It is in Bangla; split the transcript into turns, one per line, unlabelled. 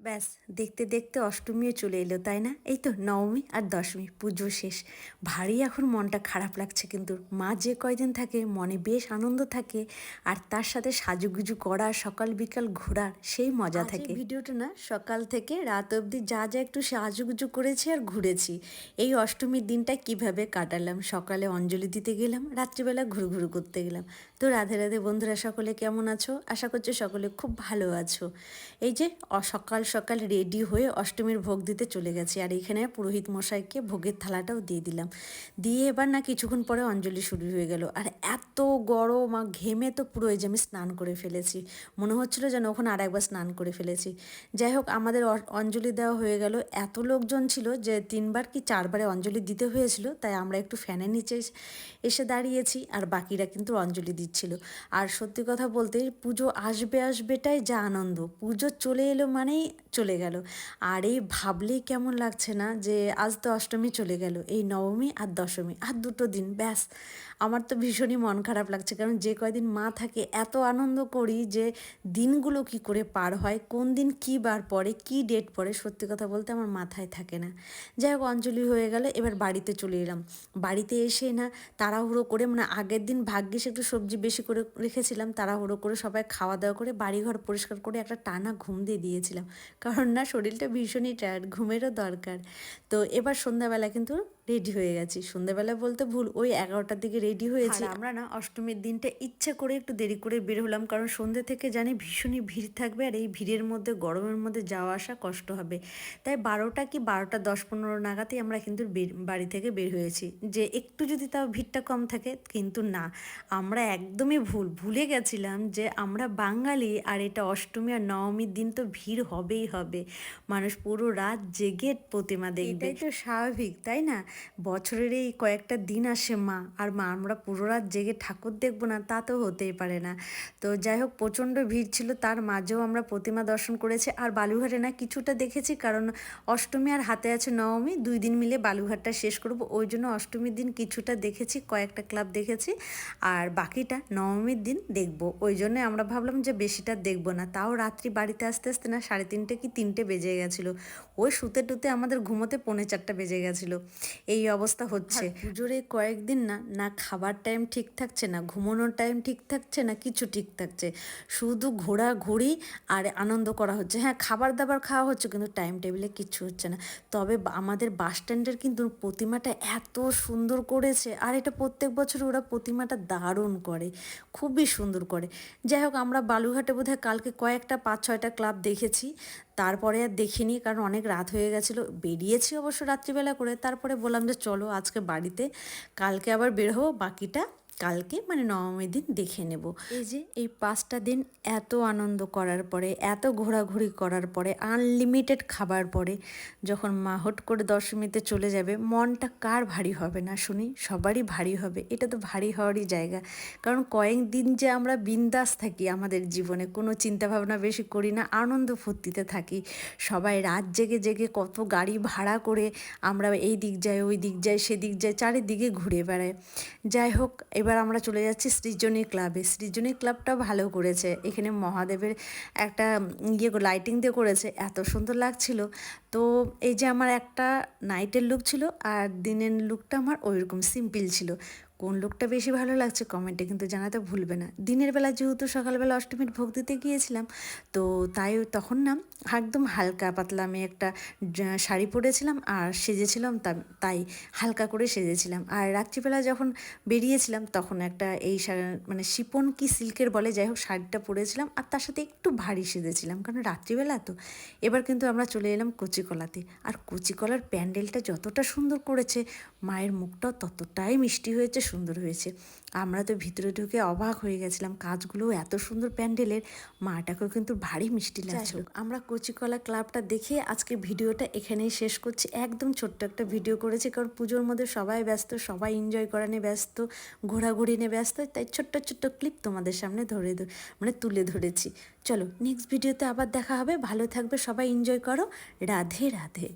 ব্যাস দেখতে দেখতে অষ্টমীও চলে এলো তাই না? এই তো নবমী আর দশমী পুজো শেষ। ভারী এখন মনটা খারাপ লাগছে কিন্তু। মা যে কয়দিন থাকে মনে বেশ আনন্দ থাকে। আর তার সাথে সাজুগুজু করা সকাল বিকাল ঘোরার সেই মজা থাকে। ভিডিওটা না সকাল থেকে রাত অবধি যা যা একটু সাজুগুজু করেছি আর ঘুরেছি। এই অষ্টমীর দিনটা কীভাবে কাটালাম? সকালে অঞ্জলি দিতে গেলাম রাত্রিবেলা ঘুরু ঘুরু করতে গেলাম। তো রাধে রাধে বন্ধুরা সকলে কেমন আছো? আশা করছি সকলে খুব ভালো আছো। এই যে সকাল সকাল রেডি হয়ে অষ্টমীর ভোগ দিতে চলে গেছি। আর এখানে পুরোহিত মশাইকে ভোগের থালাটাও দিয়ে দিলাম। দিয়ে এবার না কিছুক্ষণ পরে অঞ্জলি শুরু হয়ে গেল। আর এত গরম আর ঘেমে তো পুরো এই যে আমি স্নান করে ফেলেছি। মনে হচ্ছিল যেন ওখানে আর একবার স্নান করে ফেলেছি। যাই হোক, আমাদের অঞ্জলি দেওয়া হয়ে গেল। এত লোকজন ছিল যে তিনবার কি চারবারে অঞ্জলি দিতে হয়েছিল, তাই আমরা একটু ফ্যানের নিচে এস- দাঁড়িয়েছি আর বাকিরা কিন্তু অঞ্জলি দিচ্ছিল। আর সত্যি কথা বলতে পুজো আসবে আসবেটাই যা আনন্দ। পুজো চলে এলো মানেই চলে গেল। আর এই ভাবলেই কেমন লাগছে না যে আজ তো অষ্টমী চলে গেল, এই নবমী আর দশমী আর দুটো দিন, ব্যাস। আমার তো ভীষণই মন খারাপ লাগছে, কারণ যে কয়দিন মা থাকে এত আনন্দ করি যে দিনগুলো কি করে পার হয়, কোন দিন কি বার পড়ে, কি ডেট পড়ে, সত্যি কথা বলতে আমার মাথায় থাকে না। যাই হোক, অঞ্জলি হয়ে গেল, এবার বাড়িতে চলে এলাম। বাড়িতে এসে না তাড়াহুড়ো করে মানে আগের দিন ভাগ্যিস একটু সবজি বেশি করে রেখেছিলাম, তাড়াহুড়ো করে সবাই খাওয়া দাওয়া করে বাড়িঘর পরিষ্কার করে একটা টানা ঘুম দিয়ে দিয়েছিলাম। কারণ না শরীরটা ভীষণই টায়ার্ড ঘুমেরও দরকার। তো এবার সন্ধ্যাবেলা কিন্তু রেডি হয়ে গেছি। সন্ধ্যাবেলা বলতে ভুল ওই এগারোটার দিকে রেডি হয়েছি। আমরা না অষ্টমীর দিনটা ইচ্ছা করে একটু দেরি করে বের হলাম কারণ সন্ধ্যে থেকে জানি ভীষণই ভিড় থাকবে আর এই ভিড়ের মধ্যে গরমের মধ্যে যাওয়া আসা কষ্ট হবে। তাই বারোটা কি বারোটা দশ পনেরো নাগাদই আমরা কিন্তু বাড়ি থেকে বের হয়েছি। যে একটু যদি তাও ভিড়টা কম থাকে কিন্তু না। আমরা একদমই ভুল ভুলে গেছিলাম যে আমরা বাঙালি আর এটা অষ্টমী আর নবমীর দিন তো ভিড় হবেই হবে। মানুষ পুরো রাত জেগে প্রতিমা দেখবে। এটাই তো স্বাভাবিক তাই না? বছরের এই কয়েকটা দিন আসে মা, আর মা, আমরা পুরো রাত জেগে ঠাকুর দেখব না, তা তো হতেই পারে না। তো যাই হোক, প্রচণ্ড ভিড় ছিল, তার মাঝেও আমরা প্রতিমা দর্শন করেছি। আর বালুঘাটে না কিছুটা দেখেছি, কারণ অষ্টমী আর হাতে আছে নবমী, দুই দিন মিলে বালুঘাটটা শেষ করব। ওই জন্য অষ্টমীর দিন কিছুটা দেখেছি, কয়েকটা ক্লাব দেখেছি, আর বাকিটা নবমীর দিন দেখব। ওই জন্য আমরা ভাবলাম যে বেশিটা দেখব না, তাও রাত্রি বাড়িতে আসতে আসতে না সাড়ে তিনটে কি তিনটে বেজে গেছিল। ওই শুতে টুতে আমাদের ঘুমোতে পৌনে চারটা বেজে গেছিল। এই অবস্থা হচ্ছে। পুজোর এই কয়েকদিন না না খাবার টাইম ঠিক থাকছে না, ঘুমানোর টাইম ঠিক থাকছে না, কিছু ঠিক থাকছে। শুধু ঘোরাঘুরি আর আনন্দ করা হচ্ছে। হ্যাঁ খাবার দাবার খাওয়া হচ্ছে কিন্তু টাইম টেবিলে কিচ্ছু হচ্ছে না। তবে আমাদের বাস স্ট্যান্ডের কিন্তু প্রতিমাটা এত সুন্দর করেছে। আর এটা প্রত্যেক বছর ওরা প্রতিমাটা দারুণ করে। খুবই সুন্দর করে। যাই হোক, আমরা বালুঘাটে বোধহয় কালকে কয়েকটা পাঁচ ছয়টা ক্লাব দেখেছি। তারপরে আর দেখিনি, কারণ অনেক রাত হয়ে গেছিল। বেরিয়েছি অবশ্য রাত্রিবেলা করে, তারপরে বললাম যে চলো আজকে বাড়িতে, কালকে আবার বের হব, বাকিটা কালকে মানে নবমীর দিন দেখে নেব। এই যে? এই পাঁচটা দিন এত আনন্দ করার পরে এত ঘোরাঘুরি করার পরে আনলিমিটেড খাবার পরে যখন মা হট করে দশমীতে চলে যাবে মনটা কার ভারী হবে না শুনি? সবারই ভারী হবে। এটা তো ভারী হওয়ারই জায়গা। কারণ কয়েকদিন যে আমরা বিন্দাস থাকি আমাদের জীবনে কোনো চিন্তাভাবনা বেশি করি না আনন্দ ফুর্তিতে থাকি। সবাই রাত জেগে জেগে কত গাড়ি ভাড়া করে আমরা এই দিক যাই ওই দিক যাই সেদিক যাই চারিদিকে ঘুরে বেড়াই। যাই হোক এবার আমরা চলে যাচ্ছি সৃজনী ক্লাবে সৃজনী ক্লাবটা ভালো করেছে। এখানে মহাদেবের একটা ইয়ে লাইটিং দিয়ে করেছে। এত সুন্দর লাগছিল। তো এই যে আমার একটা নাইটের লুক ছিল আর দিনের লুকটা আমার ওইরকম সিম্পল ছিল। কোন লোকটা বেশি ভালো লাগছে কমেন্টে কিন্তু জানাতে ভুলবে না। দিনের বেলা যেহেতু সকালবেলা অষ্টমীর ভোগ দিতে গিয়েছিলাম, তো তাই তখন না একদম হালকা পাতলা আমি একটা শাড়ি পরেছিলাম আর সেজেছিলাম তাই হালকা করে সেজেছিলাম। আর রাত্রিবেলা যখন বেরিয়েছিলাম তখন একটা এই মানে শিপন কি সিল্কের বলে যাই হোক শাড়িটা পরেছিলাম আর তার সাথে একটু ভারী সেজেছিলাম কারণ রাত্রিবেলা তো। এবার কিন্তু আমরা চলে এলাম কচিকলাতে আর কচিকলার প্যান্ডেলটা যতটা সুন্দর করেছে, মায়ের মুখটাও ততটাই মিষ্টি হয়েছে সুন্দর হয়েছে। আমরা তো ভিতরে ঢুকে অবাক হয়ে গেছিলাম কাজগুলো এত সুন্দর প্যান্ডেলের মাটাকেও কিন্তু ভারী মিষ্টি লাগছিল আমরা কচিকলা ক্লাবটা দেখে আজকে ভিডিওটা এখানেই শেষ করছি। একদম ছোট্ট একটা ভিডিও করেছি কারণ পুজোর মধ্যে সবাই ব্যস্ত সবাই এনজয় করা নিয়ে ব্যস্ত ঘোরাঘুরি নিয়ে ব্যস্ত তাই ছোট্ট ছোট্ট ক্লিপ তোমাদের সামনে ধরে ধরে- মানে তুলে ধরেছি। চলো নেক্সট ভিডিওতে আবার দেখা হবে। ভালো থাকবে সবাই এনজয় করো। রাধে রাধে।